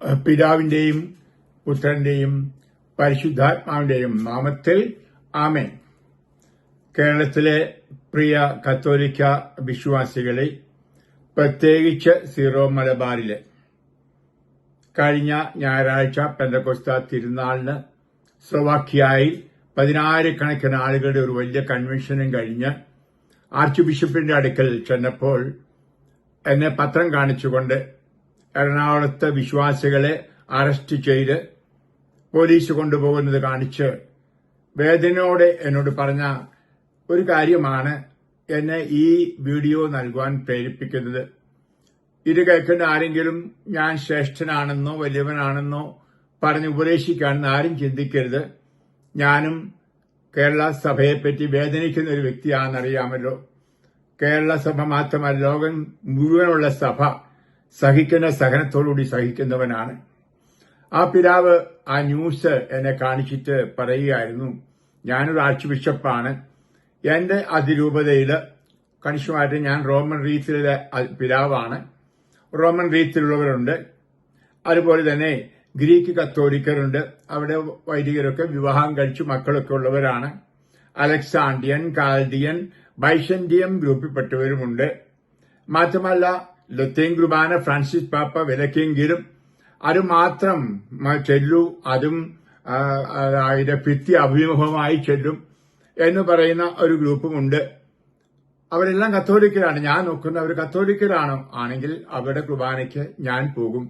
പിതാവിന്റെയും പുത്രന്റെയും പരിശുദ്ധാത്മാവിന്റെയും നാമത്തിൽ ആമേൻ. കേരളത്തിലെ പ്രിയ കത്തോലിക്ക വിശ്വാസികളെ പ്രത്യേകിച്ച് സീറോ മലബാറിലെ കഴിഞ്ഞ ഞായറാഴ്ച പെന്തക്കോസ്ത തിരുനാളിന് സ്ലോവാക്കിയായി പതിനായിരക്കണക്കിന് ആളുകളുടെ ഒരു വലിയ കൺവെൻഷനും കഴിഞ്ഞ് ആർച്ച് ബിഷപ്പിന്റെ അടുക്കൽ ചെന്നപ്പോൾ എന്നെ പത്രം കാണിച്ചുകൊണ്ട് എറണാകുളത്തെ വിശ്വാസികളെ അറസ്റ്റ് ചെയ്ത് പോലീസ് കൊണ്ടുപോകുന്നത് കാണിച്ച് വേദനയോടെ എന്നോട് പറഞ്ഞ ഒരു കാര്യമാണ് എന്നെ ഈ വീഡിയോ നൽകുവാൻ പ്രേരിപ്പിക്കുന്നത്. ഇത് കേൾക്കുന്ന ആരെങ്കിലും ഞാൻ ശ്രേഷ്ഠനാണെന്നോ വലിയവനാണെന്നോ പറഞ്ഞ് ഉപദേശിക്കാണെന്ന് ആരും ചിന്തിക്കരുത്. ഞാനും കേരള സഭയെപ്പറ്റി വേദനിക്കുന്ന ഒരു വ്യക്തിയാണെന്നറിയാമല്ലോ. കേരള സഭ മാത്രമല്ല ലോകം മുഴുവനുള്ള സഭ സഹിക്കുന്ന സഹനത്തോടുകൂടി സഹിക്കുന്നവനാണ്. ആ പിതാവ് ആ ന്യൂസ് എന്നെ കാണിച്ചിട്ട് പറയുകയായിരുന്നു ഞാനൊരു ആർച്ച് ബിഷപ്പാണ്. എന്റെ അതിരൂപതയിൽ കണിശമായിട്ട് ഞാൻ റോമൻ റീത്തിലെ പിതാവാണ്. റോമൻ റീത്തിലുള്ളവരുണ്ട്. അതുപോലെ തന്നെ ഗ്രീക്ക് കത്തോലിക്കരുണ്ട്. അവിടെ വൈദികരൊക്കെ വിവാഹം കഴിച്ചു മക്കളൊക്കെ ഉള്ളവരാണ്. അലക്സാണ്ടിയൻ കാൽഡിയൻ ബൈഷന്റിയം ഗ്രൂപ്പിൽപ്പെട്ടവരുമുണ്ട്. മാത്രമല്ല ലത്തീൻ കുർബാന ഫ്രാൻസിസ് പാപ്പ വിലക്കിയെങ്കിലും അത് മാത്രം ചെല്ലു അതും അതിന്റെ ഭിത്തി അഭിമുഖമായി ചെല്ലും എന്ന് പറയുന്ന ഒരു ഗ്രൂപ്പുമുണ്ട് അവരെല്ലാം കത്തോലിക്കലാണ് ഞാൻ നോക്കുന്ന അവർ കത്തോലിക്കരാണ്. ആണെങ്കിൽ അവരുടെ കുർബാനയ്ക്ക് ഞാൻ പോകും.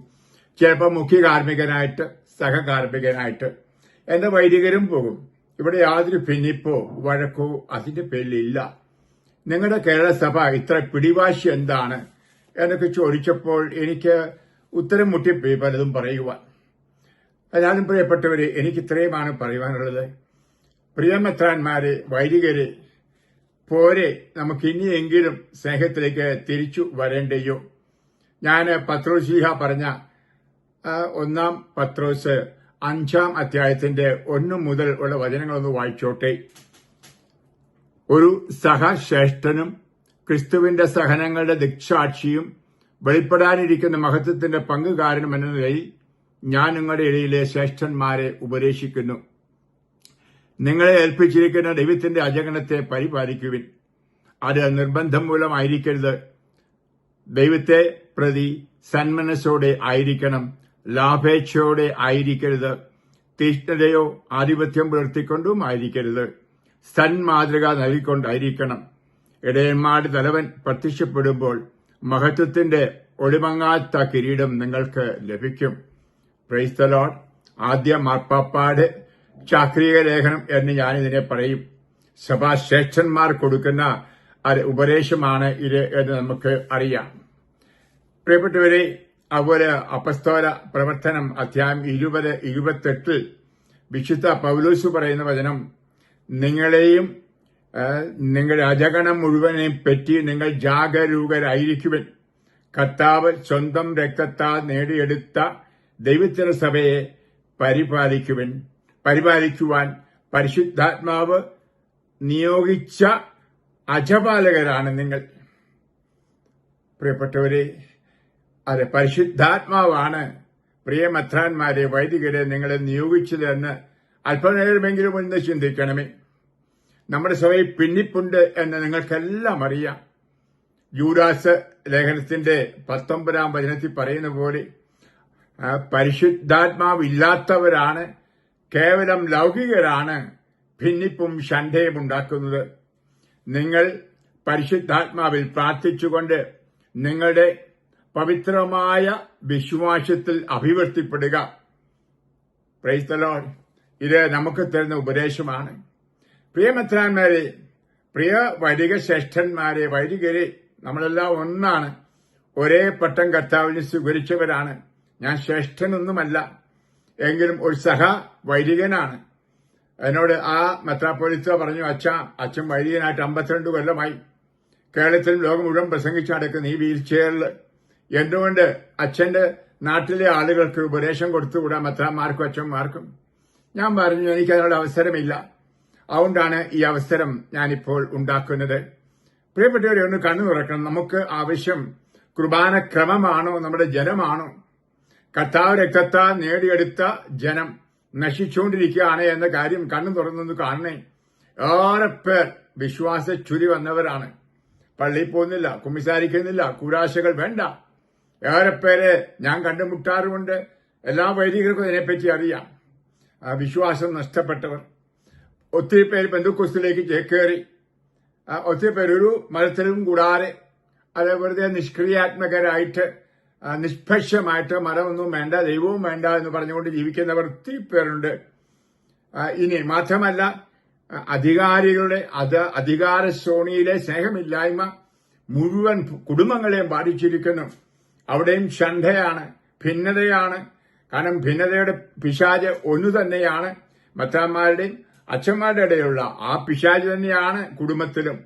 ചിലപ്പോൾ മുഖ്യ കാർമ്മികനായിട്ട് സഹകാർമ്മികനായിട്ട് എന്റെ വൈദികരും പോകും. ഇവിടെ യാതൊരു ഭിന്നിപ്പോ വഴക്കോ അതിന്റെ പേരിലില്ല. നിങ്ങളുടെ കേരള സഭ ഇത്ര പിടിവാശി എന്താണ്? എന്നൊക്കെ ചോദിച്ചപ്പോൾ എനിക്ക് ഉത്തരം മുട്ടിപ്പോയി പലതും പറയുവാൻ. എന്നാലും പ്രിയപ്പെട്ടവരെ എനിക്ക് ഇത്രയുമാണ് പറയുവാനുള്ളത്. പ്രിയമെത്രാന്മാരെ വൈദികരെ പോരെ നമുക്ക് ഇനിയെങ്കിലും സ്നേഹത്തിലേക്ക് തിരിച്ചു വരേണ്ടയോ? ഞാൻ പത്രോസിഹ പറഞ്ഞ ഒന്നാം പത്രോസ് അഞ്ചാം അധ്യായത്തിന്റെ ഒന്ന് മുതൽ ഉള്ള വചനങ്ങളൊന്ന് വായിച്ചോട്ടെ. ഒരു സഹശ്രേഷ്ഠനും ക്രിസ്തുവിന്റെ സഹനങ്ങളുടെ ദിക്സാക്ഷിയും വെളിപ്പെടാനിരിക്കുന്ന മഹത്വത്തിന്റെ പങ്കുകാരനും എന്ന നിലയിൽ ഞാൻ നിങ്ങളുടെ ഇടയിലെ ശ്രേഷ്ഠന്മാരെ ഉപദേശിക്കുന്നു. നിങ്ങളെ ഏൽപ്പിച്ചിരിക്കുന്ന ദൈവത്തിന്റെ അജഗണത്തെ പരിപാലിക്കുവിൻ. അത് നിർബന്ധം മൂലമായിരിക്കരുത്. ദൈവത്തെ പ്രതി സന്മനസ്സോടെ ആയിരിക്കണം. ലാഭേച്ഛയോടെ ആയിരിക്കരുത്. തീഷ്ണതയോ ആധിപത്യം പുലർത്തിക്കൊണ്ടും ആയിരിക്കരുത്. സന്മാതൃക നൽകിക്കൊണ്ടായിരിക്കണം. ഇടയന്മാരുടെ തലവൻ പ്രത്യക്ഷപ്പെടുമ്പോൾ മഹത്വത്തിന്റെ ഒളിമങ്ങാത്ത കിരീടം നിങ്ങൾക്ക് ലഭിക്കും. പ്രൈസ്തലോൺ ആദ്യ മാർപ്പാപ്പാട് ചാക്രിക ലേഖനം എന്ന് ഞാനിതിനെ പറയും. സഭാശ്രേഷ്ഠന്മാർ കൊടുക്കുന്ന ഉപദേശമാണ് ഇത് എന്ന് നമുക്ക് അറിയാം. പ്രിയപ്പെട്ടവരെ അതുപോലെ അപസ്തോല പ്രവർത്തനം അധ്യായം ഇരുപത് ഇരുപത്തെട്ടിൽ വിശുദ്ധ പൗലൂസ് പറയുന്ന വചനം നിങ്ങളെയും നിങ്ങളുടെ അജഗണം മുഴുവനെ പറ്റി നിങ്ങൾ ജാഗരൂകരായിരിക്കുവൻ. കർത്താവ് സ്വന്തം രക്തത്താൽ നേടിയെടുത്ത ദൈവത്തിന സഭയെ പരിപാലിക്കുവൻ. പരിപാലിക്കുവാൻ പരിശുദ്ധാത്മാവ് നിയോഗിച്ച അജപാലകരാണ് നിങ്ങൾ. പ്രിയപ്പെട്ടവരെ അതെ പരിശുദ്ധാത്മാവാണ് പ്രിയമത്രാന്മാരെ വൈദികരെ നിങ്ങളെ നിയോഗിച്ചതെന്ന് അല്പനേരമെങ്കിലും ഒന്ന് ചിന്തിക്കണമേ. നമ്മുടെ സഭയിൽ പിന്നിപ്പുണ്ട് എന്ന് നിങ്ങൾക്കെല്ലാം അറിയാം. യൂദാസ് ലേഖനത്തിന്റെ പത്തൊമ്പതാം വചനത്തിൽ പറയുന്ന പോലെ പരിശുദ്ധാത്മാവില്ലാത്തവരാണ് കേവലം ലൗകികരാണ് ഭിന്നിപ്പും ശണ്ഠയും ഉണ്ടാക്കുന്നത്. നിങ്ങൾ പരിശുദ്ധാത്മാവിൽ പ്രാർത്ഥിച്ചുകൊണ്ട് നിങ്ങളുടെ പവിത്രമായ വിശ്വാസത്തിൽ അഭിവൃദ്ധിപ്പെടുക. പ്രൈസ്തലോൺ ഇത് നമുക്ക് തരുന്ന ഉപദേശമാണ്. പ്രിയമത്രാന്മാരെ പ്രിയ വൈദിക ശ്രേഷ്ഠന്മാരെ വൈദികരെ നമ്മളെല്ലാം ഒന്നാണ്. ഒരേ പട്ടം കർത്താവിന് സ്വീകരിച്ചവരാണ്. ഞാൻ ശ്രേഷ്ഠനൊന്നുമല്ല. എങ്കിലും ഒരു സഹ വൈദികനാണ്. എന്നോട് ആ മെത്രാപ്പോലിത്ത പറഞ്ഞു അച്ഛ അച്ഛൻ വൈദികനായിട്ട് അമ്പത്തിരണ്ട് കൊല്ലമായി. കേരളത്തിലും ലോകം മുഴുവൻ പ്രസംഗിച്ചു നടക്കുന്ന ഈ വീൽ ചെയറിൽ. എന്തുകൊണ്ട് അച്ഛന്റെ നാട്ടിലെ ആളുകൾക്ക് ഉപദേശം കൊടുത്തുകൂടാ മെത്രാന്മാർക്കും അച്ഛന്മാർക്കും? ഞാൻ പറഞ്ഞു എനിക്ക് അതിനുള്ള അവസരമില്ല. അതുകൊണ്ടാണ് ഈ അവസരം ഞാനിപ്പോൾ ഉണ്ടാക്കുന്നത്. പ്രിയപ്പെട്ടവരെ ഒന്ന് കണ്ണു തുറക്കണം. നമുക്ക് ആവശ്യം കുർബാന ക്രമമാണോ നമ്മുടെ ജനമാണോ? കർത്താവ് രക്തത്താൽ നേടിയെടുത്ത ജനം നശിച്ചുകൊണ്ടിരിക്കുകയാണ് എന്ന കാര്യം കണ്ണു തുറന്നൊന്ന് കാണണേ. ഏറെ പേർ വിശ്വാസ ചുരി വന്നവരാണ്. പള്ളിയിൽ പോകുന്നില്ല കുമ്മിസാരിക്കുന്നില്ല കൂരാശകൾ വേണ്ട. ഏറെ പേരെ ഞാൻ കണ്ടുമുട്ടാറുമുണ്ട്. എല്ലാ വൈദികർക്കും ഇതിനെപ്പറ്റി അറിയാം. വിശ്വാസം നഷ്ടപ്പെട്ടവർ. ഒത്തിരി പേര് ബന്ധുക്കുസ്തിലേക്ക് ചേക്കേറി ഒത്തിരി പേര് ഒരു മത്സരവും കൂടാതെ അത് വെറുതെ നിഷ്ക്രിയാത്മകരായിട്ട് നിഷ്പക്ഷമായിട്ട് മതമൊന്നും വേണ്ട ദൈവവും വേണ്ട എന്ന് പറഞ്ഞുകൊണ്ട് ജീവിക്കുന്നവർ ഒത്തിരി പേരുണ്ട്. ഇനി മാത്രമല്ല അധികാരികളുടെ അത് അധികാര ശ്രേണിയിലെ സ്നേഹമില്ലായ്മ മുഴുവൻ കുടുംബങ്ങളെയും ബാധിച്ചിരിക്കുന്നു. അവിടെയും ഷണ്ഠയാണ് ഭിന്നതയാണ്. കാരണം ഭിന്നതയുടെ പിശാജ് ഒന്നു തന്നെയാണ് മത്താന്മാരുടെയും അച്ഛന്മാരുടെ ഇടയിലുള്ള ആ പിശാജ് തന്നെയാണ് കുടുംബത്തിലും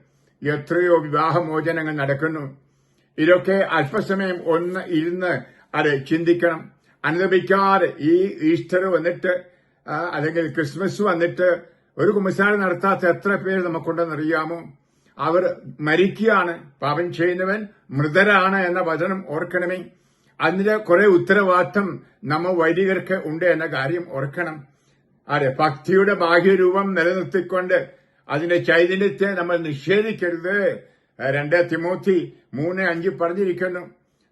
എത്രയോ വിവാഹമോചനങ്ങൾ നടക്കുന്നു. ഇതൊക്കെ അല്പസമയം ഒന്ന് ഇരുന്ന് അത് ചിന്തിക്കണം. അനുദപിക്കാതെ ഈ ഈസ്റ്റർ വന്നിട്ട് അല്ലെങ്കിൽ ക്രിസ്മസ് വന്നിട്ട് ഒരു കുമ്പസാരം നടത്താത്ത എത്ര പേര് നമുക്കുണ്ടെന്നറിയാമോ അവർ മരിക്കുകയാണ്. പാപം ചെയ്യുന്നവൻ മൃതരാണ് എന്ന വചനം ഓർക്കണമേ. അതിന്റെ കുറെ ഉത്തരവാദിത്തം നമ്മ വൈദികർക്ക് ഉണ്ട് എന്ന കാര്യം ഓർക്കണം. അതെ ഭക്തിയുടെ ബാഹ്യരൂപം നിലനിർത്തിക്കൊണ്ട് അതിന്റെ ചൈതന്യത്തെ നമ്മൾ നിഷേധിക്കരുത്. രണ്ടേ തിമൂത്തി മൂന്ന് അഞ്ച് പറഞ്ഞിരിക്കുന്നു.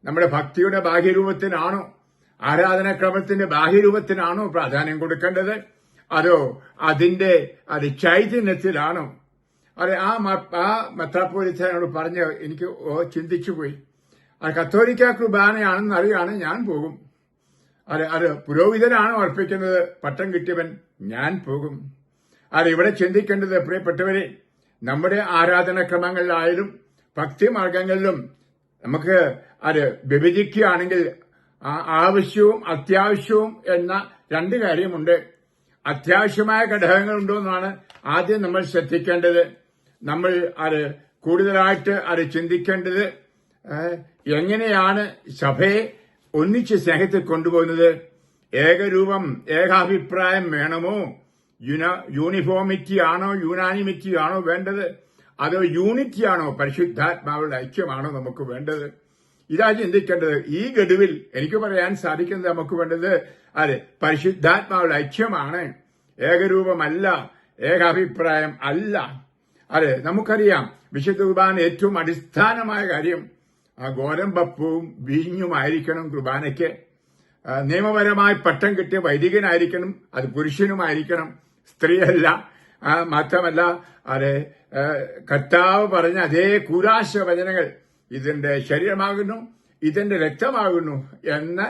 നമ്മുടെ ഭക്തിയുടെ ബാഹ്യരൂപത്തിനാണോ? ആരാധനാക്രമത്തിന്റെ ബാഹ്യരൂപത്തിനാണോ പ്രാധാന്യം കൊടുക്കേണ്ടത്? അതോ അതിന്റെ അത് ചൈതന്യത്തിലാണോ? അതെ ആ ആ മെത്രാപ്പോലിത്തനോട് പറഞ്ഞ് എനിക്ക് ചിന്തിച്ചു പോയി അത് കത്തോലിക്ക കുർബാനയാണെന്ന് അറിയാണ് ഞാൻ പോകും. അത് അത് പുരോഹിതനാണ് അർപ്പിക്കുന്നത്. പട്ടം കിട്ടിയവൻ ഞാൻ പോകും. അത് ഇവിടെ ചിന്തിക്കേണ്ടത് പ്രിയപ്പെട്ടവരെ നമ്മുടെ ആരാധനക്രമങ്ങളിലായാലും ഭക്തി മാർഗങ്ങളിലും നമുക്ക് അത് വിഭജിക്കുകയാണെങ്കിൽ ആവശ്യവും അത്യാവശ്യവും എന്ന രണ്ട് കാര്യമുണ്ട്. അത്യാവശ്യമായ ഘടകങ്ങളുണ്ടോ എന്നാണ് ആദ്യം നമ്മൾ ശ്രദ്ധിക്കേണ്ടത്. നമ്മൾ അത് കൂടുതലായിട്ട് അത് ചിന്തിക്കേണ്ടത് എങ്ങനെയാണ് സഭയെ ഒന്നിച്ച് സ്നേഹത്തിൽ കൊണ്ടുപോകുന്നത് ഏകരൂപം ഏകാഭിപ്രായം വേണമോ? യുന യൂണിഫോമിറ്റി ആണോ യൂണാനിമിറ്റി ആണോ വേണ്ടത്? അതോ യൂണിറ്റി ആണോ പരിശുദ്ധാത്മാവുടെ ഐക്യമാണോ നമുക്ക് വേണ്ടത്? ഇതാ ചിന്തിക്കേണ്ടത്. ഈ ഗഡുവിൽ എനിക്ക് പറയാൻ സാധിക്കുന്നത് നമുക്ക് വേണ്ടത് അതെ പരിശുദ്ധാത്മാവുടെ ഐക്യമാണ്. ഏകരൂപമല്ല ഏകാഭിപ്രായം അല്ല. അതെ നമുക്കറിയാം വിശുദ്ധ കുർബാന ഏറ്റവും അടിസ്ഥാനമായ കാര്യം ആ ഗോരമ്പപ്പവും വീഞ്ഞുമായിരിക്കണം കുർബാനയ്ക്ക്. നിയമപരമായി പട്ടം കിട്ടിയ വൈദികനായിരിക്കണം അത് പുരുഷനുമായിരിക്കണം സ്ത്രീയല്ല. മാത്രമല്ല അതെ കർത്താവ് പറഞ്ഞ അതേ കൂരാശ വചനങ്ങൾ ഇതിന്റെ ശരീരമാകുന്നു ഇതിന്റെ രക്തമാകുന്നു എന്ന്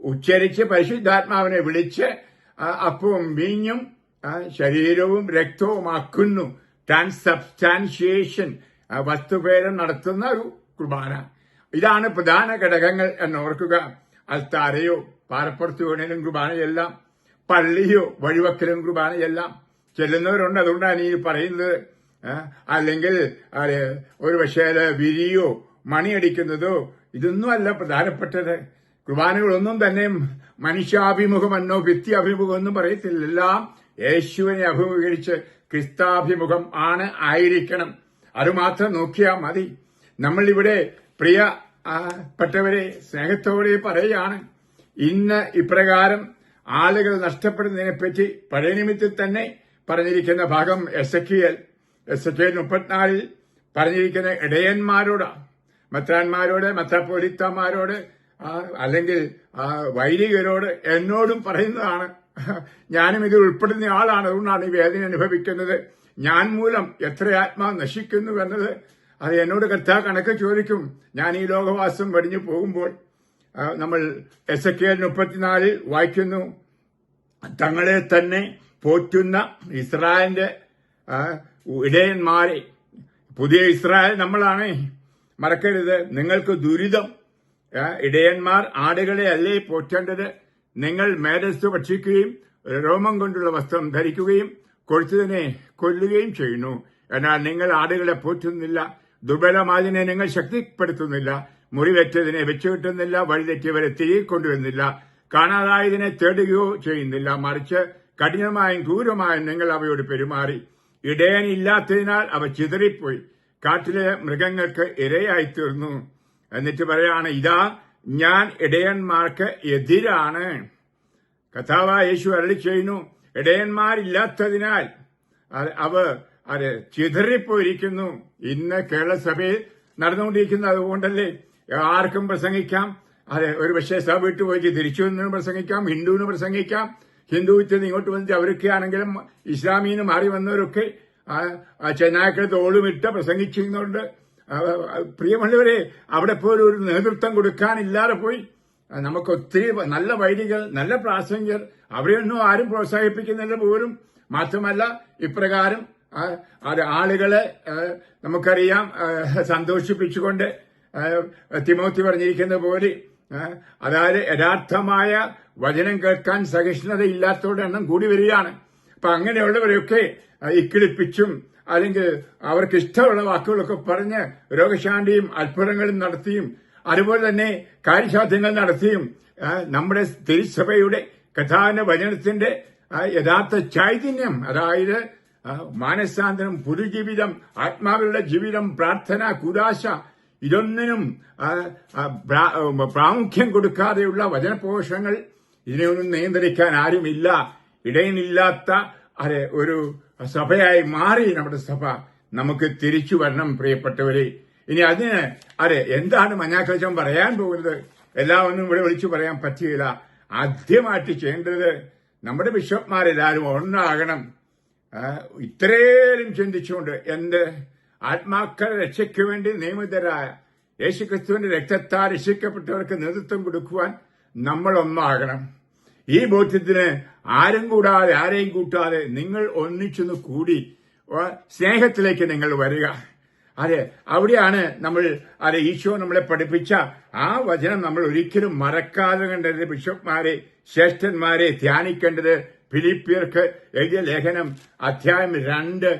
ഉച്ചരിച്ച് പരിശുദ്ധാത്മാവിനെ വിളിച്ച് അപ്പവും വീഞ്ഞും ശരീരവും രക്തവുമാക്കുന്നു. ട്രാൻസബ്സ്റ്റാൻഷിയേഷൻ വസ്തുഭേദം നടത്തുന്ന ഒരു കുർബാന. ഇതാണ് പ്രധാന ഘടകങ്ങൾ എന്ന് ഓർക്കുക അൽത്താരയോ പാറപ്പുറത്ത് വീണേലും കുർബാനയെല്ലാം പള്ളിയോ വഴിവക്കലും കുർബാനയെല്ലാം ചെല്ലുന്നവരുണ്ട്. അതുകൊണ്ടാണ് ഈ പറയുന്നത്. അല്ലെങ്കിൽ ഒരു പക്ഷേ വിരിയോ മണിയടിക്കുന്നതോ ഇതൊന്നും അല്ല പ്രധാനപ്പെട്ടത്. കുർബാനകളൊന്നും തന്നെ മനുഷ്യാഭിമുഖമെന്നോ ഭിത്തിയഭിമുഖമെന്നും പറയത്തില്ല എല്ലാം യേശുവിനെ അഭിമുഖീകരിച്ച് ക്രിസ്താഭിമുഖം ആണ് ആയിരിക്കണം. അതുമാത്രം നോക്കിയാൽ മതി. നമ്മളിവിടെ പ്രിയ പെട്ടവരെ സ്നേഹത്തോടെ പറയുകയാണ്. ഇന്ന് ഇപ്രകാരം ആളുകൾ നഷ്ടപ്പെടുന്നതിനെപ്പറ്റി പഴയ നിമിത്തിൽ തന്നെ പറഞ്ഞിരിക്കുന്ന ഭാഗം എസ് എൽ എസ് എ മുപ്പത്തിനാലിൽ പറഞ്ഞിരിക്കുന്ന ഇടയന്മാരോട് മെത്രാന്മാരോട് മെത്രാപ്പൊലിത്തമാരോട് അല്ലെങ്കിൽ വൈദികരോട് എന്നോടും പറയുന്നതാണ്. ഞാനും ഇതിൽ ഉൾപ്പെടുന്ന ആളാണ്. അതുകൊണ്ടാണ് ഈ വേദന അനുഭവിക്കുന്നത്. ഞാൻ മൂലം എത്ര ആത്മാവ് നശിക്കുന്നു എന്നത് അത് എന്നോട് കർത്താ കണക്ക് ചോദിക്കും. ഞാൻ ഈ ലോകവാസം വെടിഞ്ഞു പോകുമ്പോൾ നമ്മൾ എസ് എ കെ മുപ്പത്തിനാലിൽ വായിക്കുന്നു തങ്ങളെ തന്നെ പോറ്റുന്ന ഇസ്രായേലിന്റെ ഇടയന്മാരെ. പുതിയ ഇസ്രായേൽ നമ്മളാണ്. മറക്കരുത് നിങ്ങൾക്ക് ദുരിതം. ഇടയന്മാർ ആടുകളെ അല്ലേ പോറ്റേണ്ടത്? നിങ്ങൾ മേധസ് ഭക്ഷിക്കുകയും രോമം കൊണ്ടുള്ള വസ്ത്രം ധരിക്കുകയും കൊഴുത്തതിനെ കൊല്ലുകയും ചെയ്യുന്നു. എന്നാൽ നിങ്ങൾ ആടുകളെ പോറ്റുന്നില്ല. ദുർബലമായതിനെ നിങ്ങൾ ശക്തിപ്പെടുത്തുന്നില്ല മുറിവെറ്റതിനെ വെച്ചുകിട്ടുന്നില്ല വഴിതെറ്റിയവരെ തിരികെ കൊണ്ടുവരുന്നില്ല കാണാതായതിനെ തേടുകയോ ചെയ്യുന്നില്ല മറിച്ച് കഠിനമായും ക്രൂരമായും നിങ്ങൾ അവയോട് പെരുമാറി. ഇടയനില്ലാത്തതിനാൽ അവ ചിതറിപ്പോയി. കാട്ടിലെ മൃഗങ്ങൾക്ക് ഇരയായി തീർന്നു എന്നിട്ട് പറയാണ് ഇതാ ഞാൻ ഇടയന്മാർക്ക് എതിരാണ്. കഥാവ യേശു അരളി ചെയ്യുന്നു ഇടയന്മാരില്ലാത്തതിനാൽ അവർ അത് ചിതറിപ്പോയിരിക്കുന്നു. ഇന്ന് കേരളസഭയിൽ നടന്നുകൊണ്ടിരിക്കുന്നത് അതുകൊണ്ടല്ലേ ആർക്കും പ്രസംഗിക്കാം. അതെ ഒരു പക്ഷേ സഭ വിട്ടു പോയി തിരിച്ചു വന്നു പ്രസംഗിക്കാം ഹിന്ദുവിന് പ്രസംഗിക്കാം. ഹിന്ദുവിൽ ഇങ്ങോട്ട് വന്നിട്ട് അവരൊക്കെ ആണെങ്കിലും ഇസ്ലാമീന്ന് മാറി വന്നവരൊക്കെ ചെന്നായ്ക്കൾ തോളുമിട്ട് പ്രസംഗിച്ചിരുന്നുണ്ട് പ്രിയമുള്ളവരെ അവിടെ പോലും ഒരു നേതൃത്വം കൊടുക്കാനില്ലാതെ പോയി. നമുക്ക് ഒത്തിരി നല്ല വൈദികൾ നല്ല പ്രാസംഗികർ അവരെയൊന്നും ആരും പ്രോത്സാഹിപ്പിക്കുന്നില്ല പോലും. മാത്രമല്ല ഇപ്രകാരം ആളുകളെ നമുക്കറിയാം സന്തോഷിപ്പിച്ചുകൊണ്ട് തിമോത്തി പറഞ്ഞിരിക്കുന്ന പോലെ അതായത് യഥാർത്ഥമായ വചനം കേൾക്കാൻ സഹിഷ്ണുത ഇല്ലാത്തവരുടെ എണ്ണം കൂടി വരികയാണ്. അപ്പൊ അങ്ങനെയുള്ളവരെയൊക്കെ ഇക്കിളിപ്പിച്ചും അല്ലെങ്കിൽ അവർക്ക് ഇഷ്ടമുള്ള വാക്കുകളൊക്കെ പറഞ്ഞ് രോഗശാന്തിയും അത്ഭുതങ്ങളും നടത്തിയും അതുപോലെ തന്നെ കാര്യസാധ്യങ്ങൾ നടത്തിയും നമ്മുടെ തിരുസഭയുടെ കഥാന വചനത്തിന്റെ യഥാർത്ഥ ചൈതന്യം അതായത് മാനസാന്തരം പുതുജീവിതം ആത്മാവിലുള്ള ജീവിതം പ്രാർത്ഥന കുരാശ ഇതൊന്നിനും പ്രാമുഖ്യം കൊടുക്കാതെയുള്ള വചനപോഷങ്ങൾ ഇതിനെയൊന്നും നിയന്ത്രിക്കാൻ ആരുമില്ല. ഇടയിനില്ലാത്ത അതെ ഒരു സഭയായി മാറി നമ്മുടെ സഭ നമുക്ക് തിരിച്ചു വരണം പ്രിയപ്പെട്ടവരെ. ഇനി അതിന് അതെ എന്താണ് മഞ്ഞാക്കളിച്ചം പറയാൻ പോകുന്നത്? എല്ലാം ഒന്നും ഇവിടെ വിളിച്ചു പറയാൻ പറ്റുകയില്ല. ആദ്യമായിട്ട് ചെയ്യേണ്ടത് നമ്മുടെ ബിഷപ്പ്മാരെല്ലാവരും ഒന്നാകണം. ഇത്രയും ചിന്തിച്ചുകൊണ്ട് എന്ത്? ആത്മാക്കളെ രക്ഷയ്ക്ക് വേണ്ടി നിയമിതരായ യേശുക്രിസ്തുവിന്റെ രക്തത്താൽ രക്ഷിക്കപ്പെട്ടവർക്ക് നേതൃത്വം കൊടുക്കുവാൻ നമ്മൾ ഒന്നാകണം ഈ ബോധ്യത്തിന് ആരും കൂടാതെ ആരെയും കൂട്ടാതെ നിങ്ങൾ ഒന്നിച്ചൊന്ന് കൂടി സ്നേഹത്തിലേക്ക് നിങ്ങൾ വരിക. അതെ അവിടെയാണ് നമ്മൾ അതെ ഈശോ നമ്മളെ പഠിപ്പിച്ച ആ വചനം നമ്മൾ ഒരിക്കലും മറക്കാതെ കണ്ടത്. ബിഷപ്പ്മാരെ ശ്രേഷ്ഠന്മാരെ ധ്യാനിക്കേണ്ടത് ഫിലിപ്പിയർക്ക് എഴുതിയ ലേഖനം അധ്യായം രണ്ട്.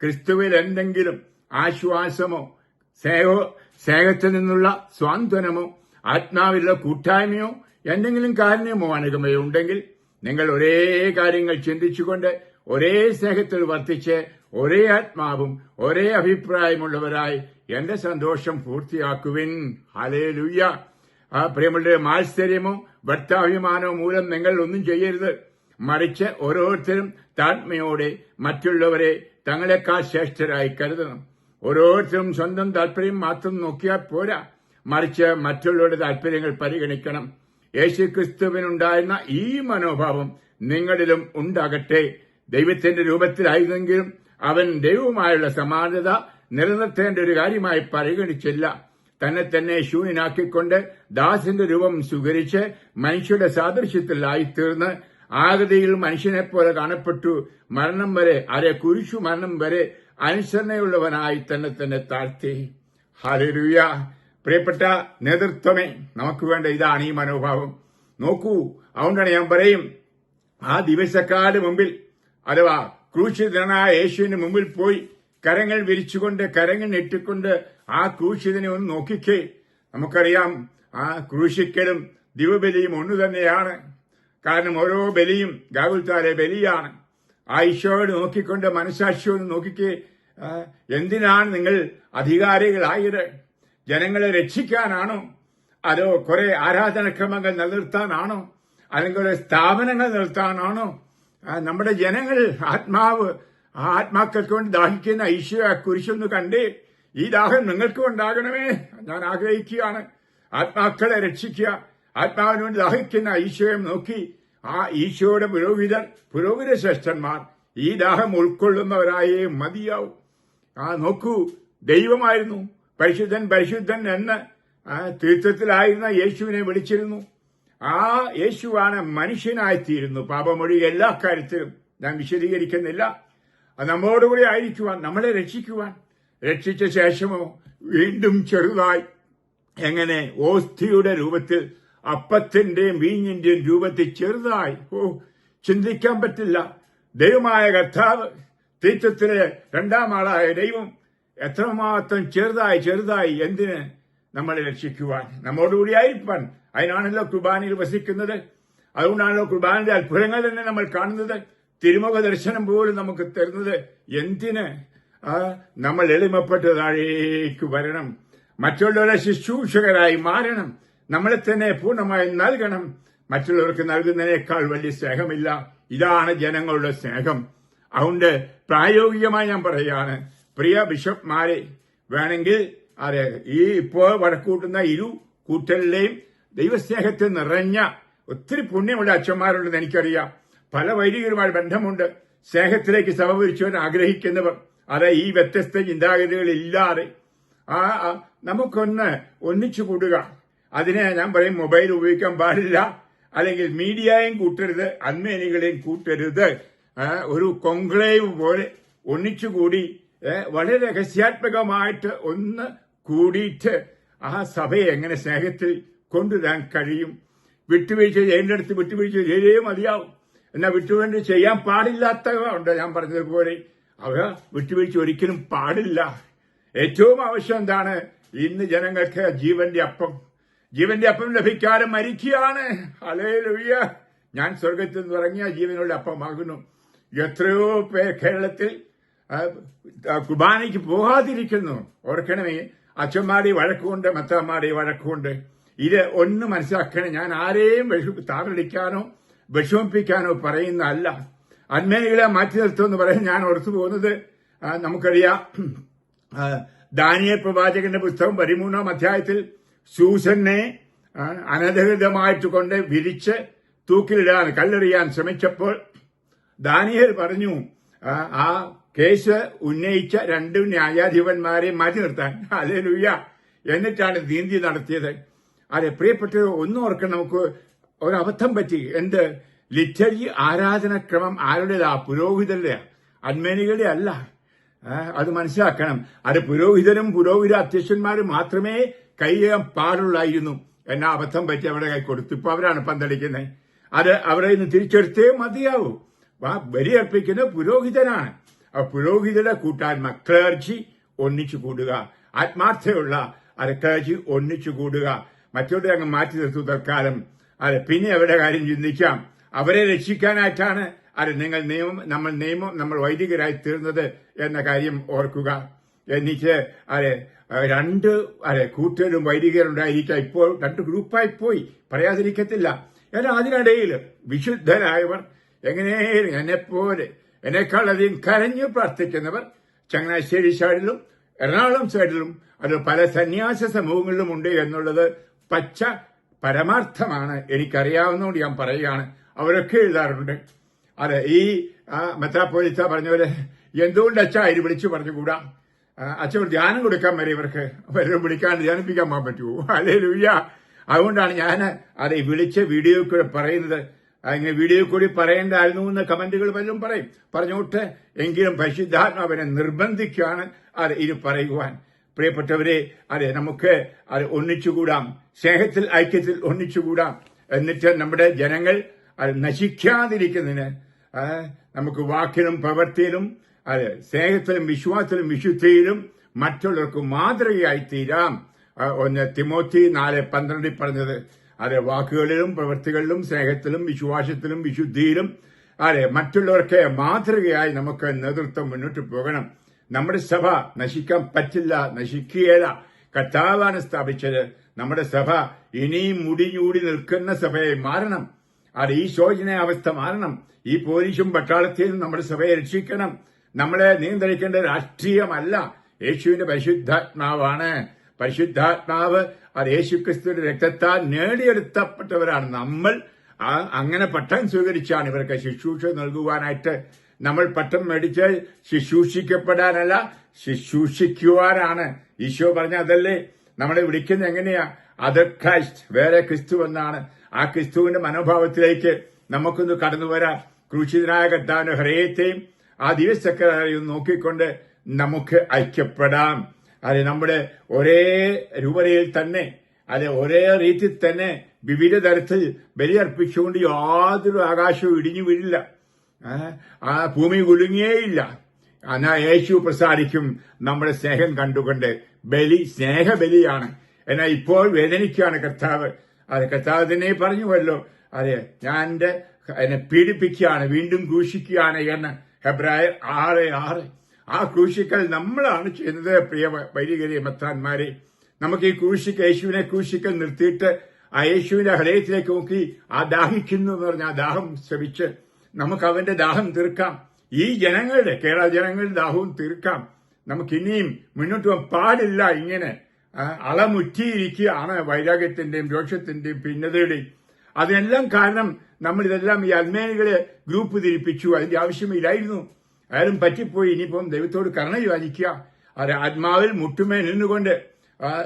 ക്രിസ്തുവിൽ എന്തെങ്കിലും ആശ്വാസമോ സ്നേഹോ സ്നേഹത്തിൽ നിന്നുള്ള സ്വാന്തനമോ ആത്മാവിലുള്ള കൂട്ടായ്മയോ എന്തെങ്കിലും കാരണമോ അനുഗമയോ ഉണ്ടെങ്കിൽ നിങ്ങൾ ഒരേ കാര്യങ്ങൾ ചിന്തിച്ചുകൊണ്ട് ഒരേ സ്നേഹത്തിൽ വർത്തിച്ച് ഒരേ ആത്മാവും ഒരേ അഭിപ്രായമുള്ളവരായി എന്റെ സന്തോഷം പൂർത്തിയാക്കുവിൻ. ഹലേ ലുയ്യ ആ പ്രിയമുള്ള മാത്സര്യമോ ഭർത്താഭിമാനോ മൂലം നിങ്ങൾ ഒന്നും ചെയ്യരുത്. മറിച്ച് ഓരോരുത്തരും താത്മയോടെ മറ്റുള്ളവരെ തങ്ങളെക്കാൾ ശ്രേഷ്ഠരായി കരുതണം. ഓരോരുത്തരും സ്വന്തം താല്പര്യം മാത്രം നോക്കിയാൽ പോരാ. മറിച്ച് മറ്റുള്ളവരുടെ താല്പര്യങ്ങൾ പരിഗണിക്കണം. യേശു ക്രിസ്തുവിനുണ്ടായിരുന്ന ഈ മനോഭാവം നിങ്ങളിലും ഉണ്ടാകട്ടെ. ദൈവത്തിന്റെ രൂപത്തിലായിരുന്നെങ്കിലും അവൻ ദൈവവുമായുള്ള സമാനത നിലനിർത്തേണ്ട ഒരു കാര്യമായി പരിഗണിച്ചില്ല. തന്നെ തന്നെ ശൂന്യനാക്കിക്കൊണ്ട് ദാസിന്റെ രൂപം സ്വീകരിച്ച് മനുഷ്യരുടെ സാദൃശ്യത്തിലായിത്തീർന്ന് ആകൃതിയിൽ മനുഷ്യനെ പോലെ കാണപ്പെട്ടു. മരണം വരെ അരെ കുരിശു മരണം വരെ അനുസരണയുള്ളവനായി തന്നെ തന്നെ താഴ്ത്തി. ഹരരുയ പ്രിയപ്പെട്ട നേതൃത്വമേ നമുക്ക് വേണ്ട ഇതാണ് ഈ മനോഭാവം. നോക്കൂ അതുകൊണ്ടാണ് ഞാൻ പറയും ആ ദിവസക്കാട് മുമ്പിൽ അഥവാ ക്രൂശിതനായ യേശുവിന് മുമ്പിൽ പോയി കരങ്ങൾ വിരിച്ചുകൊണ്ട് കരങ്ങൾ നെട്ടിക്കൊണ്ട് ആ ക്രൂശിതനെ ഒന്ന് നോക്കിക്കേ. നമുക്കറിയാം ആ ക്രൂശിക്കലും ദിവബലിയും ഒന്നു തന്നെയാണ്. കാരണം ഓരോ ബലിയും ഗാകുൽത്താലെ ബലിയാണ്. ആ ഈശോയോട് നോക്കിക്കൊണ്ട് മനസാക്ഷിയോട് നോക്കിക്കേ എന്തിനാണ് നിങ്ങൾ അധികാരികളായത്? ജനങ്ങളെ രക്ഷിക്കാനാണോ? അതോ കുറെ ആരാധനക്രമങ്ങൾ നിലനിർത്താനാണോ? അല്ലെങ്കിൽ സ്ഥാപനങ്ങൾ നിർത്താനാണോ നമ്മുടെ ജനങ്ങൾ ആത്മാവ് ആത്മാക്കൾക്ക് വേണ്ടി ദാഹിക്കുന്ന ഈശോ ആ കണ്ടേ ഈ ദാഹം നിങ്ങൾക്കും ഉണ്ടാകണമേ. ഞാൻ ആഗ്രഹിക്കുകയാണ് ആത്മാക്കളെ രക്ഷിക്കുക. ആത്മാവിന് വേണ്ടി ദാഹിക്കുന്ന ഈശോയെ നോക്കി ആ ഈശോയുടെ പുരോഹിതൻ പുരോഹിത ശ്രേഷ്ഠന്മാർ ഈ ദാഹം ഉൾക്കൊള്ളുന്നവരായേ മതിയാവും. ആ നോക്കൂ ദൈവമായിരുന്നു പരിശുദ്ധൻ പരിശുദ്ധൻ എന്ന് തീർത്ഥത്തിലായിരുന്ന യേശുവിനെ വിളിച്ചിരുന്നു. ആ യേശുവാണ് മനുഷ്യനായിത്തീരുന്നു. പാപമൊഴി എല്ലാ കാര്യത്തിലും ഞാൻ വിശദീകരിക്കുന്നില്ല. നമ്മോടുകൂടി ആയിരിക്കുവാൻ നമ്മളെ രക്ഷിക്കുവാൻ രക്ഷിച്ച ശേഷമോ വീണ്ടും ചെറുതായി എങ്ങനെ ഓസ്ഥിയുടെ രൂപത്തിൽ അപ്പത്തിന്റെയും വീഞ്ഞിന്റെയും രൂപത്തിൽ ചെറുതായി. ഓ ചിന്തിക്കാൻ പറ്റില്ല. ദൈവമായ കർത്താവ് തീറ്റത്തിലെ രണ്ടാം ആളായ ദൈവം എത്രമാത്രം ചെറുതായി ചെറുതായി എന്തിന് നമ്മളെ രക്ഷിക്കുവാൻ? നമ്മോടുകൂടി ആയിരിക്കാൻ അതിനാണല്ലോ കുർബാനയിൽ വസിക്കുന്നത്. അതുകൊണ്ടാണല്ലോ കുർബാനയുടെ അത്ഭുതങ്ങൾ തന്നെ നമ്മൾ കാണുന്നത്. തിരുമുഖ ദർശനം പോലും നമുക്ക് തരുന്നത് എന്തിന്? നമ്മൾ എളിമപ്പെട്ട് താഴേക്ക് വരണം. മറ്റുള്ളവരെ ശുശ്രൂഷകരായി മാറണം. നമ്മളെ തന്നെ പൂർണമായി നൽകണം. മറ്റുള്ളവർക്ക് നൽകുന്നതിനേക്കാൾ വലിയ സ്നേഹമില്ല. ഇതാണ് ജനങ്ങളുടെ സ്നേഹം. അതുകൊണ്ട് പ്രായോഗികമായി ഞാൻ പറയുകയാണ് പ്രിയ ബിഷപ്പ്മാരെ വേണമെങ്കിൽ അതെ ഈ ഇപ്പോൾ വടക്കൂട്ടുന്ന ഇരു കൂട്ടലിലെയും ദൈവസ്നേഹത്തിൽ നിറഞ്ഞ ഒത്തിരി പുണ്യമുള്ള അച്ഛന്മാരുണ്ടെന്ന് എനിക്കറിയാം. പല വൈദികരുമായി ബന്ധമുണ്ട്. സ്നേഹത്തിലേക്ക് സമപരിച്ചുവാൻ ആഗ്രഹിക്കുന്നവർ. അതെ ഈ വ്യത്യസ്ത ചിന്താഗതികളില്ലാതെ ആ ആ, നമുക്കൊന്ന് ഒന്നിച്ചു കൂടുക. അതിനെ ഞാൻ പറയും മൊബൈൽ ഉപയോഗിക്കാൻ പാടില്ല. അല്ലെങ്കിൽ മീഡിയയും കൂട്ടരുത് അന്മേനികളെയും കൂട്ടരുത്. ഒരു കൊങ്ക്ലേവ് പോലെ ഒന്നിച്ചുകൂടി വളരെ രഹസ്യാത്മകമായിട്ട് ഒന്ന് കൂടിയിട്ട് ആ സഭയെ എങ്ങനെ സ്നേഹത്തിൽ കൊണ്ടുവരാൻ കഴിയും. വിട്ടുവീഴ്ച ചെയ്യേണ്ടടുത്ത് വിട്ടുവീഴ്ച ചെയ്തേ മതിയാവും. എന്നാൽ വിട്ടുവീഴ്ച ചെയ്യാൻ പാടില്ലാത്തവ ഉണ്ട് ഞാൻ പറഞ്ഞതുപോലെ അവ വിട്ടുവീഴ്ച ഒരിക്കലും പാടില്ല. ഏറ്റവും ആവശ്യം എന്താണ്? ഇന്ന് ജനങ്ങൾക്ക് ജീവന്റെ അപ്പം ജീവന്റെ അപ്പം ലഭിക്കാതെ മരിക്കുകയാണ്. അലേ ലുയ്യ ഞാൻ സ്വർഗത്തിൽ നിന്ന് ഇറങ്ങിയ ജീവനുള്ള അപ്പമാകുന്നു. എത്രയോ പേർ കേരളത്തിൽ കുർബാനയ്ക്ക് പോകാതിരിക്കുന്നു. ഓർക്കണമേ അച്ഛന്മാരെ വഴക്കുകൊണ്ട് മത്തന്മാരെ വഴക്കുകൊണ്ട് ഇത് ഒന്ന് മനസ്സിലാക്കണേ ഞാൻ ആരെയും താറടിക്കാനോ വിഷമിപ്പിക്കാനോ പറയുന്ന അല്ല അന്മേനികളെ മാറ്റി നിർത്തുമെന്ന് പറയാൻ ഞാൻ ഓർത്തു പോകുന്നത്. നമുക്കറിയാം ദാനിയ പ്രവാചകന്റെ പുസ്തകം പതിമൂന്നാം അധ്യായത്തിൽ സൂസനെ അനധികൃതമായിട്ട് കൊണ്ട് വിരിച്ച് തൂക്കിലിടാൻ കല്ലെറിയാൻ ശ്രമിച്ചപ്പോൾ ദാനിയൽ പറഞ്ഞു ആ, കേസ് ഉന്നയിച്ച രണ്ട് ന്യായാധിപന്മാരെ മാറ്റി നിർത്താൻ. അതെ ലുയ്യ എന്നിട്ടാണ് നീന്തി നടത്തിയത്. അതെ പ്രിയപ്പെട്ട ഒന്നും ഓർക്കണം നമുക്ക് ഒരബദ്ധം പറ്റി. എന്ത്? ലിറ്ററി ആരാധനക്രമം ആരുടേതാ? പുരോഹിതരുടെ അന്മേനികളുടെ അല്ല. അത് മനസ്സിലാക്കണം. അത് പുരോഹിതരും പുരോഹിത അധ്യക്ഷന്മാരും മാത്രമേ കൈയ്യാൻ പാടുള്ളായിരുന്നു. എന്നാ അബദ്ധം പറ്റി അവരുടെ കൈ കൊടുത്തു. ഇപ്പൊ അവരാണ് പന്തളിക്കുന്നത് അത് അവരെ ഇന്ന് തിരിച്ചെടുത്തേ മതിയാവൂ. ബലിയർപ്പിക്കുന്ന പുരോഹിതനാണ്. ആ പുരോഹിതരുടെ കൂട്ടായ്മ ക്ലേർജി ഒന്നിച്ചു കൂടുക. ആത്മാർത്ഥയുള്ള അത് ക്ലേർജി ഒന്നിച്ചു കൂടുക. മറ്റോടെ അങ്ങ് മാറ്റി നിർത്തു തൽക്കാലം. അത് പിന്നെ അവരുടെ കാര്യം ചിന്തിക്കാം. അവരെ രക്ഷിക്കാനായിട്ടാണ് അത് നിങ്ങൾ നിയമം നമ്മൾ നിയമം നമ്മൾ വൈദികരായി തീർന്നത് എന്ന കാര്യം ഓർക്കുക. എന്നിട്ട് അരെ രണ്ട് അതെ കൂട്ടരും വൈദികരുണ്ടായിരിക്കാം ഇപ്പോൾ രണ്ട് ഗ്രൂപ്പായി പോയി. പറയാതിരിക്കത്തില്ല. എന്നാൽ അതിനിടയിൽ വിശുദ്ധനായവർ എങ്ങനെയും എന്നെപ്പോലെ എന്നെക്കാളധികം കരഞ്ഞു പ്രാർത്ഥിക്കുന്നവർ ചങ്ങനാശ്ശേരി സൈഡിലും എറണാകുളം സൈഡിലും അത് പല സന്യാസ സമൂഹങ്ങളിലും ഉണ്ട് എന്നുള്ളത് പച്ച പരമാർത്ഥമാണ്. എനിക്കറിയാവുന്നതുകൊണ്ട് ഞാൻ പറയുകയാണ്. അവരൊക്കെ എഴുതാറുണ്ട്. അതെ ഈ മെത്രാപ്പോലിത്ത പറഞ്ഞ പോലെ എന്തുകൊണ്ടച്ചാ അതിന് വിളിച്ചു പറഞ്ഞുകൂടാ? അച്ഛൻ ധ്യാനം കൊടുക്കാൻ വരെ ഇവർക്ക് വരും വിളിക്കാണ്ട് ധ്യാനിപ്പിക്കാൻ പോകാൻ പറ്റുമോ? അല്ലേ ലുയ്യ അതുകൊണ്ടാണ് ഞാൻ അത് വിളിച്ച വീഡിയോ കൂടെ പറയുന്നത്. അങ്ങനെ വീഡിയോ കൂടി പറയേണ്ടായിരുന്നു എന്ന് കമന്റുകൾ വല്ലതും പറയും. പറഞ്ഞോട്ട് എങ്കിലും പരിശുദ്ധാത്മാവിനെ നിർബന്ധിക്കുകയാണ് അത് ഇത് പറയുവാൻ. പ്രിയപ്പെട്ടവരെ അതെ നമുക്ക് അത് ഒന്നിച്ചുകൂടാം. സ്നേഹത്തിൽ ഐക്യത്തിൽ ഒന്നിച്ചുകൂടാം. എന്നിട്ട് നമ്മുടെ ജനങ്ങൾ അത് നശിക്കാതിരിക്കുന്നതിന് നമുക്ക് വാക്കിലും പ്രവൃത്തിയിലും അത് സ്നേഹത്തിലും വിശ്വാസത്തിലും വിശുദ്ധിയിലും മറ്റുള്ളവർക്ക് മാതൃകയായി തീരാം ഒന്ന് തിമോത്തി നാല് പന്ത്രണ്ടിൽ പറഞ്ഞത്. അതെ വാക്കുകളിലും പ്രവൃത്തികളിലും സ്നേഹത്തിലും വിശ്വാസത്തിലും വിശുദ്ധിയിലും അതെ മറ്റുള്ളവർക്ക് മാതൃകയായി നമുക്ക് നേതൃത്വം മുന്നോട്ട് പോകണം. നമ്മുടെ സഭ നശിക്കാൻ പറ്റില്ല നശിക്കുകയില്ല. കർത്താവാണ് സ്ഥാപിച്ചത്. നമ്മുടെ സഭ ഇനിയും മുടിഞ്ഞൂടി നിൽക്കുന്ന സഭയെ മാറണം. അത് ഈ ശോചന അവസ്ഥ മാറണം. ഈ പോലീസും പട്ടാളത്തെയും നമ്മുടെ സഭയെ രക്ഷിക്കണം. നമ്മളെ നിയന്ത്രിക്കേണ്ട രാഷ്ട്രീയമല്ല. യേശുവിന്റെ പരിശുദ്ധാത്മാവാണ്. പരിശുദ്ധാത്മാവ് അത് യേശുക്രിസ്തുവിന്റെ രക്തത്താൽ നേടിയെടുത്തപ്പെട്ടവരാണ് നമ്മൾ. അങ്ങനെ പട്ടം സ്വീകരിച്ചാണ് ഇവർക്ക് ശുശ്രൂഷ നൽകുവാനായിട്ട് നമ്മൾ പട്ടം മേടിച്ച് ശുശ്രൂഷിക്കപ്പെടാനല്ല ശുശ്രൂഷിക്കുവാനാണ്. ഈശോ പറഞ്ഞ അതല്ലേ? നമ്മളെ വിളിക്കുന്ന എങ്ങനെയാ? അതർ ക്രൈസ്റ്റ് വേറെ ക്രിസ്തു എന്നാണ് ആ ക്രിസ്തുവിന്റെ മനോഭാവത്തിലേക്ക് നമുക്കൊന്ന് കടന്നു വരാം ക്രൂശിതനായ കർത്താവിന്റെ ഹൃദയത്തെയും ആ ദിവസക്കാരെയും നോക്കിക്കൊണ്ട് നമുക്ക് ഐക്യപ്പെടാം. അത് നമ്മുടെ ഒരേ രൂപതയിൽ തന്നെ അത് ഒരേ രീതിയിൽ തന്നെ വിവിധ തരത്തിൽ ബലിയർപ്പിച്ചുകൊണ്ട് യാതൊരു ആകാശവും ഇടിഞ്ഞു വീഴില്ല. ആ, ഭൂമി കുലുങ്ങിയേയില്ല. എന്നാ യേശു പ്രസാദിക്കും നമ്മുടെ സ്നേഹം കണ്ടുകൊണ്ട്. ബലി സ്നേഹബലിയാണ്. എന്നാൽ ഇപ്പോൾ വേദനിക്കുകയാണ് കർത്താവ്. അത് കർത്താവ് തന്നെ പറഞ്ഞുവല്ലോ. അതെ ഞാൻ എന്നെ പീഡിപ്പിക്കുകയാണ് വീണ്ടും ക്രൂശിക്കുകയാണ് എന്ന്. ഹെബ്രായർ ആറ് ആറ്. ആ ക്രൂശിക്കൽ നമ്മളാണ് ചെയ്യുന്നത് പ്രിയ വൈദികരെ മെത്രാന്മാരെ. നമുക്ക് ഈ ക്രൂശിക്ക യേശുവിനെ ക്രൂശിക്കൽ നിർത്തിയിട്ട് ആ യേശുവിന്റെ ഹൃദയത്തിലേക്ക് നോക്കി ആ ദാഹിക്കുന്നു എന്ന് പറഞ്ഞ ആ ദാഹം ശ്രമിച്ച് നമുക്ക് അവന്റെ ദാഹം തീർക്കാം. ഈ ജനങ്ങളുടെ കേരള ജനങ്ങളുടെ ദാഹവും തീർക്കാം. നമുക്ക് ഇനിയും മുന്നോട്ട് പോകാൻ പാടില്ല ഇങ്ങനെ അളമുറ്റിയിരിക്കുകയാണ് വൈരാഗ്യത്തിന്റെയും രോഷത്തിന്റെയും ഭിന്നതയുടെയും അതിനെല്ലാം കാരണം നമ്മൾ ഇതെല്ലാം ഈ അൽമേനികളെ ഗ്രൂപ്പ് തിരിപ്പിച്ചു. അതിന്റെ ആവശ്യമില്ലായിരുന്നു അയാളും പറ്റിപ്പോയി. ഇനിയിപ്പം ദൈവത്തോട് കരുണ യാചിക്കുക ആത്മാവിൽ മുട്ടുമേ നിന്നുകൊണ്ട്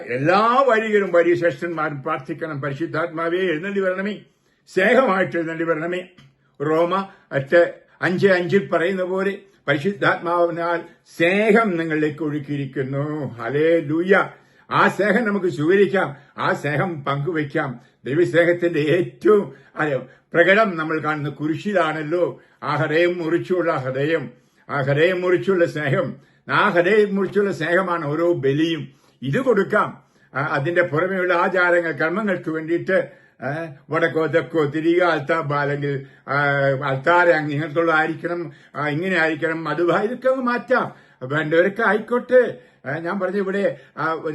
എല്ലാ വരികളും വലിയ ശ്രേഷ്ഠന്മാരും പ്രാർത്ഥിക്കണം. പരിശുദ്ധാത്മാവേ എഴുന്നള്ളി വരണമേ. സ്നേഹമായിട്ട് എഴുന്നള്ളി വരണമേ. റോമ അറ്റ് അഞ്ച് അഞ്ചിൽ പറയുന്ന പോലെ പരിശുദ്ധാത്മാവിനാൽ സ്നേഹം നിങ്ങളിലേക്ക് ഒഴുക്കിയിരിക്കുന്നു. ഹലേ ലൂയ ആ സ്നേഹം നമുക്ക് സ്വീകരിക്കാം. ആ സ്നേഹം പങ്കുവയ്ക്കാം. ദൈവസ്നേഹത്തിന്റെ ഏറ്റവും പ്രകടം നമ്മൾ കാണുന്ന കുരിശിലാണല്ലോ. ആ ഹൃദയം മുറിച്ചുള്ള ഹൃദയം ആ ഹൃദയം മുറിച്ചുള്ള സ്നേഹം. ആ ഹൃദയം മുറിച്ചുള്ള സ്നേഹമാണ് ഓരോ ബലിയും. ഇത് കൊടുക്കാം. അതിന്റെ പുറമെയുള്ള ആചാരങ്ങൾ കർമ്മങ്ങൾക്ക് വേണ്ടിയിട്ട് വടക്കോ തെക്കോ തിരികെ അൽത്താ അല്ലെങ്കിൽ അൽത്താര ഇങ്ങനത്തുള്ള ആയിരിക്കണം ഇങ്ങനെ ആയിരിക്കണം. അത് ഇതൊക്കെ മാറ്റാം. വേണ്ടവരൊക്കെ ആയിക്കോട്ടെ. ഞാൻ പറഞ്ഞ ഇവിടെ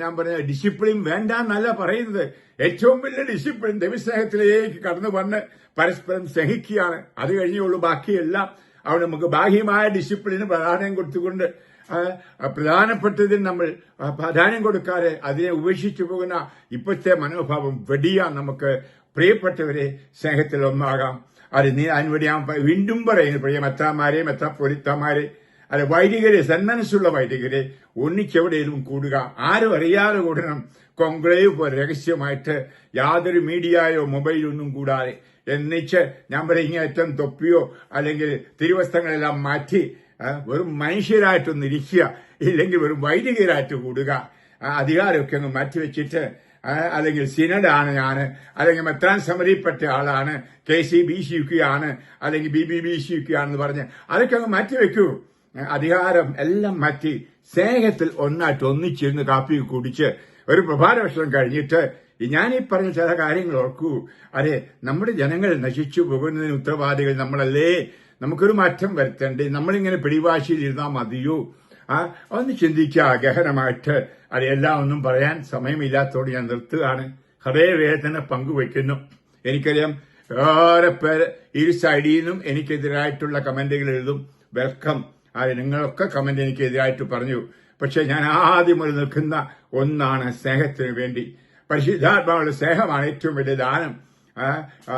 ഞാൻ പറഞ്ഞ ഡിസിപ്ലിൻ വേണ്ട എന്നല്ല പറയുന്നത്. ഏറ്റവും വലിയ ഡിസിപ്ലിൻ ദൈവസ്നേഹത്തിലേക്ക് കടന്നു വന്ന് പരസ്പരം സ്നേഹിക്കുകയാണ്. അത് കഴിഞ്ഞുള്ളൂ ബാക്കിയെല്ലാം അവിടെ നമുക്ക് ബാഹ്യമായ ഡിസിപ്ലിന് പ്രാധാന്യം കൊടുത്തുകൊണ്ട് പ്രധാനപ്പെട്ടതിന് നമ്മൾ പ്രാധാന്യം കൊടുക്കാതെ അതിനെ ഉപേക്ഷിച്ചു പോകുന്ന ഇപ്പോഴത്തെ മനോഭാവം വെടിയാൻ നമുക്ക് പ്രിയപ്പെട്ടവരെ സ്നേഹത്തിൽ ഒന്നാകാം അത് നീ അതിനുവേണ്ടി ഞാൻ വീണ്ടും പറയുന്നു. പ്രിയ മെത്താമാരെ മെത്താ പൊലിത്തമാരെ അല്ല വൈദികരെ സന്മനസ്സുള്ള വൈദികരെ ഒന്നിച്ചെവിടെയും കൂടുക. ആരും അറിയാതെ കൂടണം. കോൺഗ്രേവ് പോലെ രഹസ്യമായിട്ട് യാതൊരു മീഡിയയോ മൊബൈലോ ഒന്നും കൂടാതെ. എന്നിച്ച് ഞാൻ പറയും ഇങ്ങേറ്റം തൊപ്പിയോ അല്ലെങ്കിൽ തിരുവസ്ത്രങ്ങളെല്ലാം മാറ്റി വെറും മനുഷ്യരായിട്ടൊന്ന് ഇരിക്കുക. ഇല്ലെങ്കിൽ വെറും വൈദികരായിട്ട് കൂടുക. അധികാരമൊക്കെ അങ്ങ് മാറ്റിവെച്ചിട്ട് അല്ലെങ്കിൽ സിനഡാണ് ഞാൻ. അല്ലെങ്കിൽ മെത്രാൻ സമരിപ്പെട്ട ആളാണ്. കെ സി ബി സി അല്ലെങ്കിൽ ബി ബി ബി സി ആണെന്ന് പറഞ്ഞ് അതൊക്കെ അങ്ങ് മാറ്റിവെക്കൂ അധികാരം എല്ലാം മാറ്റി സ്നേഹത്തിൽ ഒന്നായിട്ട് ഒന്നിച്ചിരുന്ന് കാപ്പി കുടിച്ച് ഒരു പ്രഭാതഭക്ഷണം കഴിഞ്ഞിട്ട് ഈ ഞാൻ ഈ പറഞ്ഞ ചില കാര്യങ്ങൾ ഓർക്കൂ. അതെ നമ്മുടെ ജനങ്ങൾ നശിച്ചു പോകുന്നതിന് ഉത്തരവാദികൾ നമ്മളല്ലേ? നമുക്കൊരു മാറ്റം വരുത്തണ്ടേ? നമ്മളിങ്ങനെ പിടിവാശിയിൽ ഇരുന്നാൽ മതിയോ? ആ ഒന്ന് ചിന്തിക്കുക ഗഹനമായിട്ട്. അതെല്ലാം ഒന്നും പറയാൻ സമയമില്ലാത്തതോട് ഞാൻ നിർത്തുകയാണ്. ഹൃദയവേദന പങ്കുവെക്കുന്നു എനിക്കറിയാം ഏറെ പേര് ഇരു സൈഡിൽ നിന്നും എനിക്കെതിരായിട്ടുള്ള കമന്റുകൾ എഴുതും. വെൽക്കം. അത് നിങ്ങളൊക്കെ കമന്റ് എനിക്ക് എതിരായിട്ട് പറഞ്ഞു. പക്ഷെ ഞാൻ ആദ്യം ഒരു നിൽക്കുന്ന ഒന്നാണ് സ്നേഹത്തിന് വേണ്ടി. പരിശുദ്ധാത്മാവുള്ള സ്നേഹമാണ് ഏറ്റവും വലിയ ദാനം.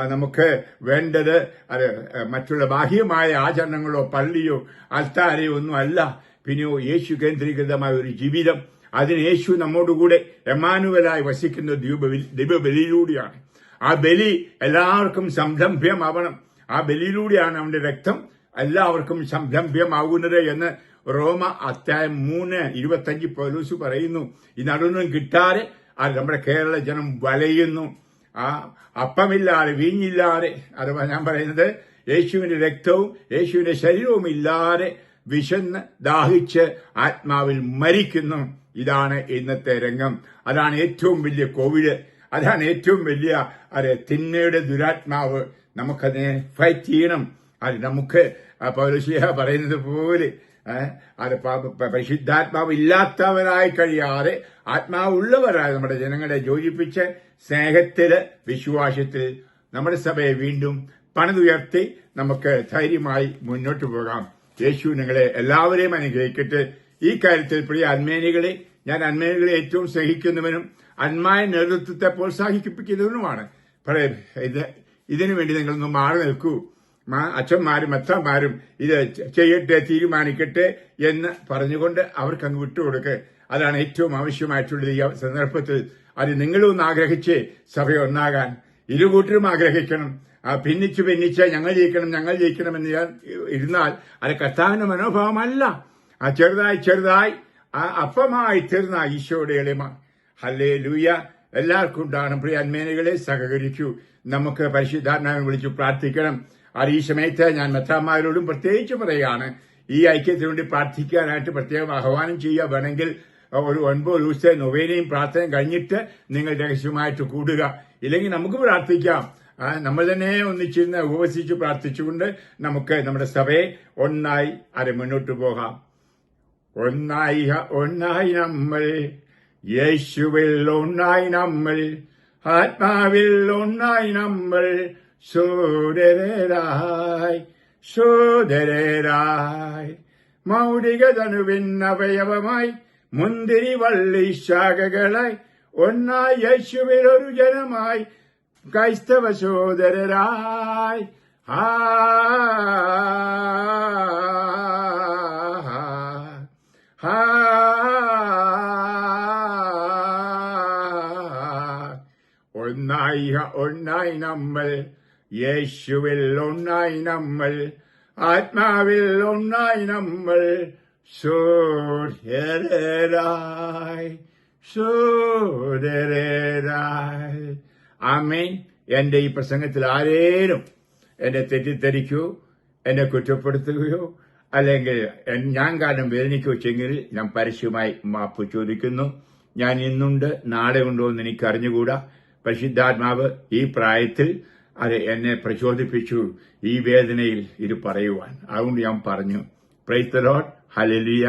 നമുക്ക് വേണ്ടത് അത് മറ്റുള്ള ബാഹ്യമായ ആചരണങ്ങളോ പള്ളിയോ അൽത്താരയോ ഒന്നും അല്ല. പിന്നെയോ യേശു കേന്ദ്രീകൃതമായ ഒരു ജീവിതം. അതിന് യേശു നമ്മോടുകൂടെ എമാനുവലായി വസിക്കുന്ന ദ്വീപ ദ്വീപ ബലിയിലൂടെയാണ്. ആ ബലി എല്ലാവർക്കും സംരംഭ്യമാവണം. ആ ബലിയിലൂടെയാണ് അവന്റെ രക്തം എല്ലാവർക്കും സംരംഭ്യമാകുന്നത് എന്ന് റോമ അധ്യായം മൂന്ന് ഇരുപത്തഞ്ച് പോലൂസ് പറയുന്നു. ഈ നടുവിനും കിട്ടാതെ അത് നമ്മുടെ കേരള ജനം വലയുന്നു. ആ അപ്പമില്ലാതെ വീഞ്ഞില്ലാതെ അഥവാ ഞാൻ പറയുന്നത് യേശുവിന്റെ രക്തവും യേശുവിന്റെ ശരീരവും ഇല്ലാതെ വിശന്ന് ദാഹിച്ച് ആത്മാവിൽ മരിക്കുന്നു. ഇതാണ് ഇന്നത്തെ രംഗം. അതാണ് ഏറ്റവും വലിയ കോവിഡ്. അതാണ് ഏറ്റവും വലിയ അത് തിന്മയുടെ ദുരാത്മാവ്. നമുക്കതിനെ ഫൈറ്റ് ചെയ്യണം. അത് നമുക്ക് പൗരസ്ലിഹ പറയുന്നത് പോലെ അത് പ- പ- പരിശുദ്ധാത്മാവ് ഇല്ലാത്തവരായി കഴിയാതെ ആത്മാവുള്ളവരായ നമ്മുടെ ജനങ്ങളെ യോജിപ്പിച്ച് സ്നേഹത്തിൽ വിശ്വാസത്തിൽ നമ്മുടെ സഭയെ വീണ്ടും പണിതുയർത്തി നമുക്ക് ധൈര്യമായി മുന്നോട്ട് പോകാം. യേശു നിങ്ങളെ എല്ലാവരെയും അനുഗ്രഹിക്കട്ടെ. ഈ കാര്യത്തിൽ പ്രിയ അന്മേനികളെ ഞാൻ അന്മേനികളെ ഏറ്റവും സ്നേഹിക്കുന്നവനും അന്മായ നേതൃത്വത്തെ പ്രോത്സാഹിപ്പിക്കുന്നവനുമാണ്. ഇതിനു വേണ്ടി നിങ്ങളൊന്ന് മാറി നിൽക്കൂ. അച്ഛന്മാരും അച്ഛന്മാരും ഇത് ചെയ്യട്ടെ തീരുമാനിക്കട്ടെ എന്ന് പറഞ്ഞുകൊണ്ട് അവർക്ക് അങ്ങ് വിട്ടുകൊടുക്ക്. അതാണ് ഏറ്റവും ആവശ്യമായിട്ടുള്ളത് ഈ സന്ദർഭത്തിൽ. അത് നിങ്ങളും ആഗ്രഹിച്ച് സഭ ഒന്നാകാൻ. ഇരുകൂട്ടരും ആഗ്രഹിക്കണം. ആ ഭിന്നിച്ച് ഞങ്ങൾ ജയിക്കണം ഞങ്ങൾ ജയിക്കണം എന്ന് ഞാൻ ഇരുന്നാൽ അത് കർത്താവിന്റെ മനോഭാവമല്ല. ആ ചെറുതായി ചെറുതായി ആ അപ്പമായി തീർന്ന ഈശോയുടെ എളിമ. ഹല്ലേ ലൂയ എല്ലാവർക്കും ഉണ്ടാകണം. പ്രിയ അന്മേനകളെ സഹകരിക്കൂ. നമുക്ക് പരിശുദ്ധാത്മാവിനെ വിളിച്ചു പ്രാർത്ഥിക്കണം. അത് ഈ സമയത്ത് ഞാൻ മെത്രാന്മാരോടും പ്രത്യേകിച്ച് പറയുകയാണ് ഈ ഐക്യത്തിന് വേണ്ടി പ്രാർത്ഥിക്കാനായിട്ട് പ്രത്യേകം ആഹ്വാനം ചെയ്യുക. വേണമെങ്കിൽ ഒരു ഒൻപത് ദിവസത്തെ നൊവേനയും പ്രാർത്ഥനയും കഴിഞ്ഞിട്ട് നിങ്ങൾ രഹസ്യമായിട്ട് കൂടുക. ഇല്ലെങ്കിൽ നമുക്ക് പ്രാർത്ഥിക്കാം. നമ്മൾ തന്നെ ഒന്നിച്ചിരുന്ന് ഉപവസിച്ച് പ്രാർത്ഥിച്ചുകൊണ്ട് നമുക്ക് നമ്മുടെ സഭയെ ഒന്നായി അര മുന്നോട്ട് പോകാം. ഒന്നായി ഒന്നായി നമ്മൾ യേശുവിൽ ഒന്നായി നമ്മൾ ആത്മാവിൽ ഒന്നായി നമ്മൾ സോദരരായി സോദരരായി മൗലിക തനുവിൻ അവയവമായി മുന്തിരി വള്ളി ശാഖകളായി ഒന്നായി യേശുവിൽ ഒരു ജനമായി ക്രൈസ്തവ സോദരരായി ആ ഒന്നായി ഒന്നായി നമ്മൾ യേശുവിൽ ഒന്നായി നമ്മൾ ആത്മാവിൽ ഒന്നായി നമ്മൾ. സൂര്യരായി സൂര്യരായി. ആമേൻ. എന്റെ ഈ പ്രസംഗത്തിൽ ആരേലും എന്നെ തെറ്റിദ്ധരിക്കൂ എന്നെ കുറ്റപ്പെടുത്തുകയോ അല്ലെങ്കിൽ ഞാൻ കാരണം ചെയ്യെങ്കിൽ ഞാൻ പരസ്യമായി മാപ്പ് ചോദിക്കുന്നു. ഞാൻ ഇന്നുണ്ട് നാളെ ഉണ്ടോ എന്ന് എനിക്ക് അറിഞ്ഞുകൂടാ പരിശുദ്ധാത്മാവ് ഈ പ്രായത്തിൽ അത് എന്നെ പ്രചോദിപ്പിച്ചു ഈ വേദനയിൽ ഇത് പറയുവാൻ. അതുകൊണ്ട് ഞാൻ പറഞ്ഞു പ്രൈത്തലോട്ട് ഹലലിയ